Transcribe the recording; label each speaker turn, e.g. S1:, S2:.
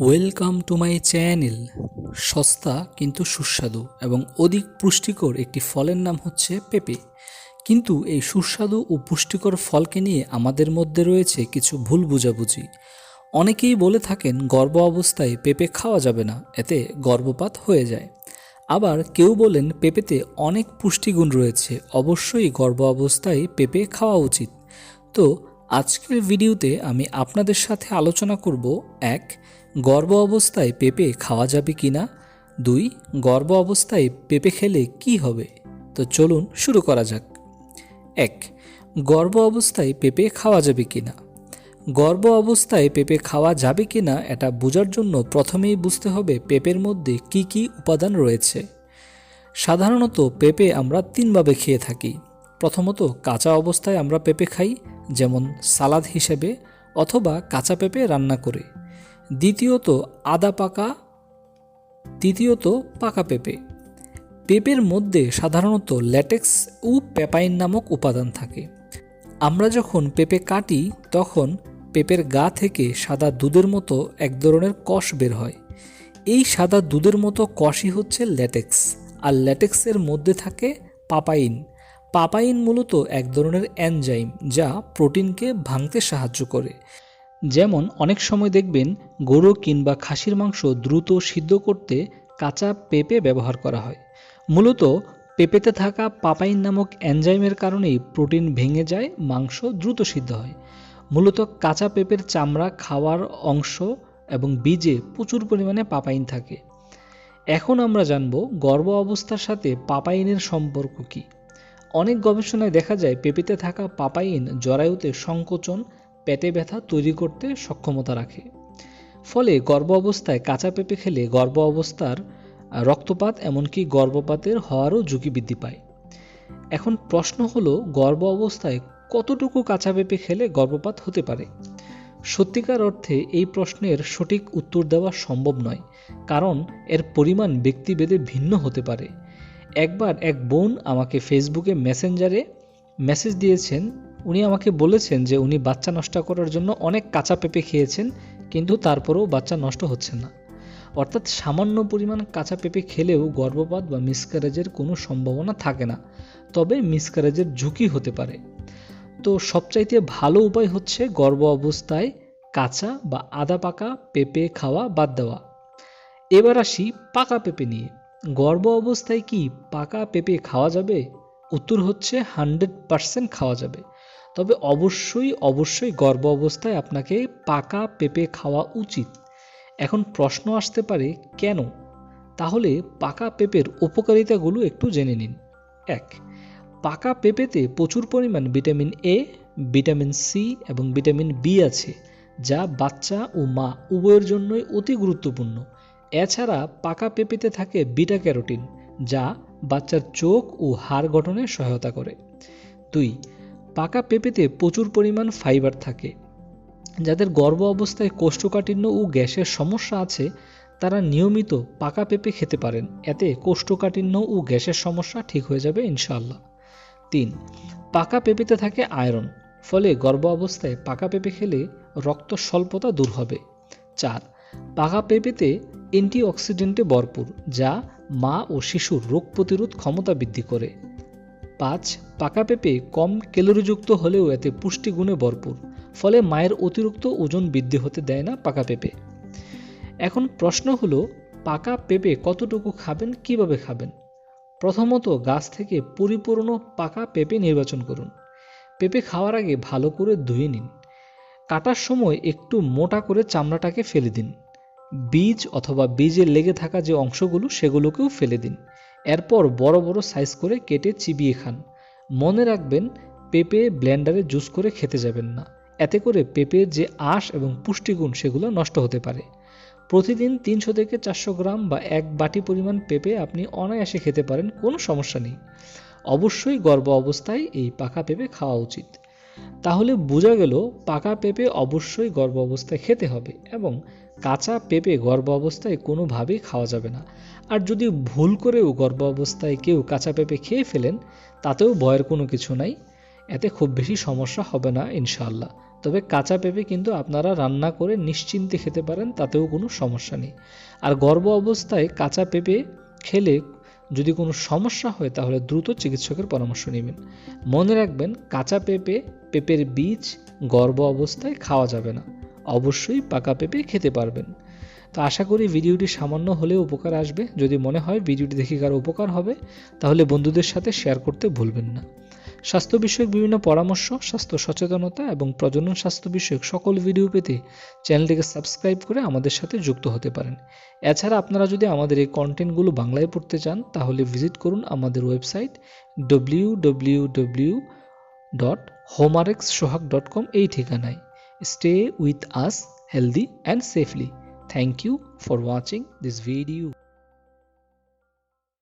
S1: Welcome to my channel সস্তা কিন্তু সুস্বাদু এবং অধিক পুষ্টিকর একটি ফলের নাম হচ্ছে পেঁপে। কিন্তু এই সুস্বাদু ও পুষ্টিকর ফলকে নিয়ে আমাদের মধ্যে রয়েছে কিছু ভুল বোঝাবুঝি। অনেকেই বলে থাকেন, গর্ভ অবস্থায় পেঁপে খাওয়া যাবে না, এতে গর্ভপাত হয়ে যায়। আবার কেউ বলেন, পেঁপেতে অনেক পুষ্টিগুণ রয়েছে, অবশ্যই গর্ভ অবস্থায় পেঁপে খাওয়া উচিত। তো আজকের ভিডিওতে আমি আপনাদের সাথে আলোচনা করব, এক গর্ভ অবস্থায় পেঁপে খাওয়া যাবে কি না দুই গর্ভ অবস্থায় পেঁপে খেলে কি হবে? তো চলুন শুরু করা যাক। এক গর্ভ অবস্থায় পেঁপে খাওয়া যাবে কি না গর্ভ অবস্থায় পেঁপে খাওয়া যাবে কি না এটা বোঝার জন্য প্রথমেই বুঝতে হবে পেঁপের মধ্যে কি কি উপাদান রয়েছে। সাধারণত পেঁপে আমরা তিনভাবে খেয়ে থাকি। প্রথমত কাঁচা অবস্থায় আমরা পেঁপে খাই যেমন সালাদ হিসেবে অথবা কাঁচা পেঁপে রান্না করে। দ্বিতীয়ত আদা পাকা, তৃতীয়ত পাকা পেঁপে। পেঁপের মধ্যে সাধারণত ল্যাটেক্স ও পেপাইন নামক উপাদান থাকে। আমরা যখন পেঁপে কাটি, তখন পেঁপের গা থেকে সাদা দুধের মতো এক ধরনের কষ বের হয়। এই সাদা দুধের মতো কষই হচ্ছে ল্যাটেক্স। আর ল্যাটেক্সের মধ্যে থাকে পাপাইন। পাপাইন মূলত এক ধরনের অ্যানজাইম যা প্রোটিনকে ভাঙতে সাহায্য করে। যেমন, অনেক সময় দেখবেন গরু কিংবা খাসির মাংস দ্রুত সিদ্ধ করতে কাঁচা পেঁপে ব্যবহার করা হয়। মূলত, পেঁপেতে থাকা পাপাইন নামক এনজাইমের কারণেই প্রোটিন ভেঙে যায়, মাংস দ্রুত সিদ্ধ হয়। মূলত, কাঁচা পেঁপের চামড়া খাওয়ার অংশ এবং বীজে প্রচুর পরিমাণে পাপাইন থাকে। এখন আমরা জানব গর্ভ অবস্থার সাথে পাপাইনের সম্পর্ক কী। অনেক গবেষণায় দেখা যায় পেঁপেতে থাকা পাপাইন জরায়ুতে সংকোচন, পেটে ব্যথা তৈরি করতে সক্ষমতা রাখে। ফলে গর্ভ অবস্থায় কাঁচা পেঁপে খেলে গর্ভ অবস্থার রক্তপাত এমনকি গর্ভপাতের হওয়ারও ঝুঁকি বৃদ্ধি পায়। এখন প্রশ্ন হলো, গর্ভ অবস্থায় কতটুকু কাঁচা পেঁপে খেলে গর্ভপাত হতে পারে? সত্যিকার অর্থে এই প্রশ্নের সঠিক উত্তর দেওয়া সম্ভব নয়, কারণ এর পরিমাণ ব্যক্তিভেদে ভিন্ন হতে পারে। একবার এক বোন আমাকে ফেসবুকে মেসেঞ্জারে মেসেজ দিয়েছেন। উনি আমাকে বলেছেন যে উনি বাচ্চা নষ্ট করার জন্য অনেক কাঁচা পেঁপে খেয়েছেন, কিন্তু তারপরেও বাচ্চা নষ্ট হচ্ছে না। অর্থাৎ সামান্য পরিমাণ কাঁচা পেঁপে খেলেও গর্ভপাত বা মিসক্যারেজের কোনো সম্ভাবনা থাকে না। তবে মিসক্যারেজের ঝুঁকি হতে পারে। তো সবচাইতে ভালো উপায় হচ্ছে গর্ভ অবস্থায় কাঁচা বা আদা পাকা পেঁপে খাওয়া বাদ দেওয়া। এবার আসি পাকা পেঁপে নিয়ে। গর্ভ অবস্থায় কি পাকা পেঁপে খাওয়া যাবে? উত্তর হচ্ছে হান্ড্রেড পারসেন্ট খাওয়া যাবে। তবে অবশ্যই অবশ্যই গর্ভ অবস্থায় আপনাকে পাকা পেঁপে খাওয়া উচিত। এখন প্রশ্ন আসতে পারে, কেন? তাহলে পাকা পেঁপের উপকারিতাগুলো একটু জেনে নিন। এক, পাকা পেঁপেতে প্রচুর পরিমাণ ভিটামিন এ ভিটামিন সি এবং ভিটামিন বি আছে, যা বাচ্চা ও মা উভয়ের জন্যই অতি গুরুত্বপূর্ণ। এছাড়া পাকা পেঁপেতে থাকে বিটা ক্যারোটিন, যা বাচ্চার চোখ ও হাড় গঠনে সহায়তা করে। দুই, পাকা পেঁপেতে প্রচুর পরিমাণ ফাইবার থাকে। যাদের গর্ভ অবস্থায় কোষ্ঠকাঠিন্য ও গ্যাসের সমস্যা আছে, তারা নিয়মিত পাকা পেঁপে খেতে পারেন। এতে কোষ্ঠকাঠিন্য ও গ্যাসের সমস্যা ঠিক হয়ে যাবে, ইনশাআল্লাহ। তিন, পাকা পেঁপেতে থাকে আয়রন, ফলে গর্ভ অবস্থায় পাকা পেঁপে খেলে রক্ত স্বল্পতা দূর হবে। চার, পাকা পেঁপেতে অ্যান্টিঅক্সিডেন্টে ভরপুর, যা মা ও শিশুর রোগ প্রতিরোধ ক্ষমতা বৃদ্ধি করে। পাঁচ, পাকা পেঁপে কম ক্যালোরিযুক্ত হলেও এতে পুষ্টিগুণে ভরপুর, ফলে মায়ের অতিরিক্ত ওজন বৃদ্ধি হতে দেয় না পাকা পেঁপে। এখন প্রশ্ন হলো, পাকা পেঁপে কতটুকু খাবেন, কীভাবে খাবেন? প্রথমত গাছ থেকে পরিপূর্ণ পাকা পেঁপে নির্বাচন করুন। পেঁপে খাওয়ার আগে ভালো করে ধুয়ে নিন। কাটার সময় একটু মোটা করে চামড়াটাকে ফেলে দিন। বীজ অথবা বীজের লেগে থাকা যে অংশগুলো সেগুলোকেও ফেলে দিন। এরপর বড় বড় সাইজ করে কেটে চিবিয়ে খান। মনে রাখবেন, পেঁপে ব্লেন্ডারে জুস করে খেতে যাবেন না। এতে করে পেঁপের যে আঁশ এবং পুষ্টিগুণ সেগুলো নষ্ট হতে পারে। প্রতিদিন তিনশো থেকে চারশো গ্রাম বা এক বাটি পরিমাণ পেঁপে আপনি অনায়াসে খেতে পারেন, কোনো সমস্যা নেই। অবশ্যই গর্ভ অবস্থায় এই পাকা পেঁপে খাওয়া উচিত। তাহলে বোঝা গেল পাকা পেঁপে অবশ্যই গর্ভ অবস্থায় খেতে হবে এবং কাঁচা পেঁপে গর্ভ অবস্থায় কোনোভাবেই খাওয়া যাবে না। আর যদি ভুল করেও গর্ভ অবস্থায় কেউ কাঁচা পেঁপে খেয়ে ফেলেন, তাতেও ভয়ের কোনো কিছু নাই। এতে খুব বেশি সমস্যা হবে না ইনশাল্লাহ তবে কাঁচা পেঁপে কিন্তু আপনারা রান্না করে নিশ্চিন্তে খেতে পারেন, তাতেও কোনো সমস্যা নেই। আর গর্ভ অবস্থায় কাঁচা পেঁপে খেলে যদি কোনো সমস্যা হয়, তাহলে দ্রুত চিকিৎসকের পরামর্শ নেবেন। মনে রাখবেন, কাঁচা পেঁপে, পেঁপের বীজ গর্ভ অবস্থায় খাওয়া যাবে না। অবশ্যই পাকা পেঁপে খেতে পারবেন। তো আশা করি ভিডিওটি সামান্য হলেও উপকার আসবে। যদি মনে হয় ভিডিওটি দেখে কারও উপকার হবে, তাহলে বন্ধুদের সাথে শেয়ার করতে ভুলবেন না। স্বাস্থ্য বিষয়ক বিভিন্ন পরামর্শ, স্বাস্থ্য সচেতনতা এবং প্রজনন স্বাস্থ্য বিষয়ক সকল ভিডিও পেতে চ্যানেলটিকে সাবস্ক্রাইব করে আমাদের সাথে যুক্ত হতে পারেন। এছাড়া আপনারা যদি আমাদের এই কন্টেন্টগুলো বাংলায় পড়তে চান, তাহলে ভিজিট করুন আমাদের website W W W dot হোমারেক্স Sohag dot com এই ঠিকানায়। Stay with us healthy and safely thank you for watching this video